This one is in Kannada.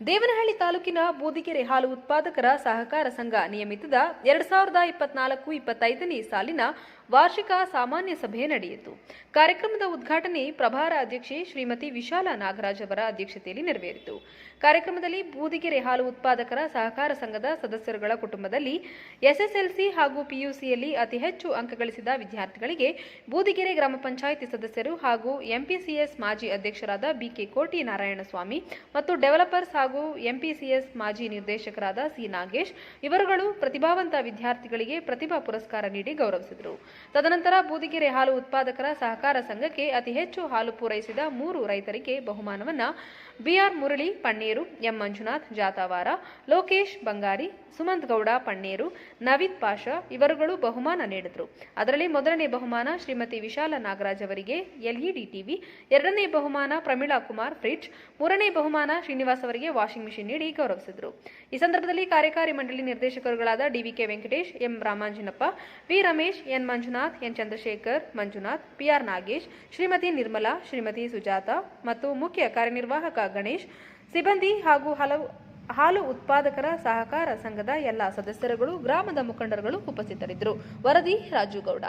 ದೇವನಹಳ್ಳಿ ತಾಲೂಕಿನ ಬೂದಿಗೆರೆ ಹಾಲು ಉತ್ಪಾದಕರ ಸಹಕಾರ ಸಂಘ ನಿಯಮಿತದ ಎರಡ್ ಸಾವಿರದ ಇಪ್ಪತ್ನಾಲ್ಕು ಇಪ್ಪತ್ತೈದನೇ ಸಾಲಿನ ವಾರ್ಷಿಕ ಸಾಮಾನ್ಯ ಸಭೆ ನಡೆಯಿತು. ಕಾರ್ಯಕ್ರಮದ ಉದ್ಘಾಟನೆ ಪ್ರಭಾರ ಅಧ್ಯಕ್ಷೆ ಶ್ರೀಮತಿ ವಿಶಾಲ ನಾಗರಾಜ್ ಅವರ ಅಧ್ಯಕ್ಷತೆಯಲ್ಲಿ ನೆರವೇರಿತು. ಕಾರ್ಯಕ್ರಮದಲ್ಲಿ ಬೂದಿಗೆರೆ ಹಾಲು ಉತ್ಪಾದಕರ ಸಹಕಾರ ಸಂಘದ ಸದಸ್ಯರುಗಳ ಕುಟುಂಬದಲ್ಲಿ ಎಸ್ಎಸ್ಎಲ್ಸಿ ಹಾಗೂ ಪಿಯುಸಿಯಲ್ಲಿ ಅತಿ ಹೆಚ್ಚು ಅಂಕ ಗಳಿಸಿದ ವಿದ್ಯಾರ್ಥಿಗಳಿಗೆ ಬೂದಿಗೆರೆ ಗ್ರಾಮ ಪಂಚಾಯಿತಿ ಸದಸ್ಯರು ಹಾಗೂ ಎಂಪಿಸಿಎಸ್ ಮಾಜಿ ಅಧ್ಯಕ್ಷರಾದ ಬಿಕೆ ಕೋಟಿ ನಾರಾಯಣಸ್ವಾಮಿ ಮತ್ತು ಡೆವಲಪರ್ಸ್ ಹಾಗೂ ಎಂಪಿಸಿಎಸ್ ಮಾಜಿ ನಿರ್ದೇಶಕರಾದ ಸಿ ನಾಗೇಶ್, ಇವರುಗಳು ಪ್ರತಿಭಾವಂತ ವಿದ್ಯಾರ್ಥಿಗಳಿಗೆ ಪ್ರತಿಭಾ ಪುರಸ್ಕಾರ ನೀಡಿ ಗೌರವಿಸಿದರು. ತದನಂತರ ಬೂದಿಗೆರೆ ಹಾಲು ಉತ್ಪಾದಕರ ಸಹಕಾರ ಸಂಘಕ್ಕೆ ಅತಿ ಹೆಚ್ಚು ಹಾಲು ಪೂರೈಸಿದ ಮೂರು ರೈತರಿಗೆ ಬಹುಮಾನವನ್ನ ಬಿಆರ್ ಮುರಳಿ ಪಣ್ಣೇರು, ಎಂ. ಮಂಜುನಾಥ್, ಜಾತಾವಾರ, ಲೋಕೇಶ್ ಬಂಗಾರಿ, ಸುಮಂತ್ ಗೌಡ ಪಣ್ಣೇರು ನವೀದ್ ಪಾಷಾ ಇವರುಗಳು ಬಹುಮಾನ ನೀಡಿದರು. ಅದರಲ್ಲಿ ಮೊದಲನೇ ಬಹುಮಾನ ಶ್ರೀಮತಿ ವಿಶಾಲ ನಾಗರಾಜ್ ಅವರಿಗೆ ಎಲ್ಇಡಿ ಟಿವಿ ಎರಡನೇ ಬಹುಮಾನ ಪ್ರಮೀಳಾ ಕುಮಾರ್ ಫ್ರಿಡ್ಜ್, ಮೂರನೇ ಬಹುಮಾನ ಶ್ರೀನಿವಾಸ್ ಅವರಿಗೆ ವಾಷಿಂಗ್ ಮಿಷಿನ್ ನೀಡಿ ಗೌರವಿಸಿದರು. ಈ ಸಂದರ್ಭದಲ್ಲಿ ಕಾರ್ಯಕಾರಿ ಮಂಡಳಿ ನಿರ್ದೇಶಕರುಗಳಾದ DVK Venkatesh, M Ramanjanappa, V Ramesh, N Manjunath, N Chandrashekar, Manjunath PR Nagesh, Shrimati Nirmala, Shrimati Sujatha ಮತ್ತು ಮುಖ್ಯ ಕಾರ್ಯನಿರ್ವಾಹಕ ಗಣೇಶ್, ಸಿಬ್ಬಂದಿ ಹಾಗೂ ಹಲವು ಹಾಲು ಉತ್ಪಾದಕರ ಸಹಕಾರ ಸಂಘದ ಎಲ್ಲ ಸದಸ್ಯರುಗಳು, ಗ್ರಾಮದ ಮುಖಂಡರುಗಳು ಉಪಸ್ಥಿತರಿದ್ದರು. ವರದಿ ರಾಜುಗೌಡ.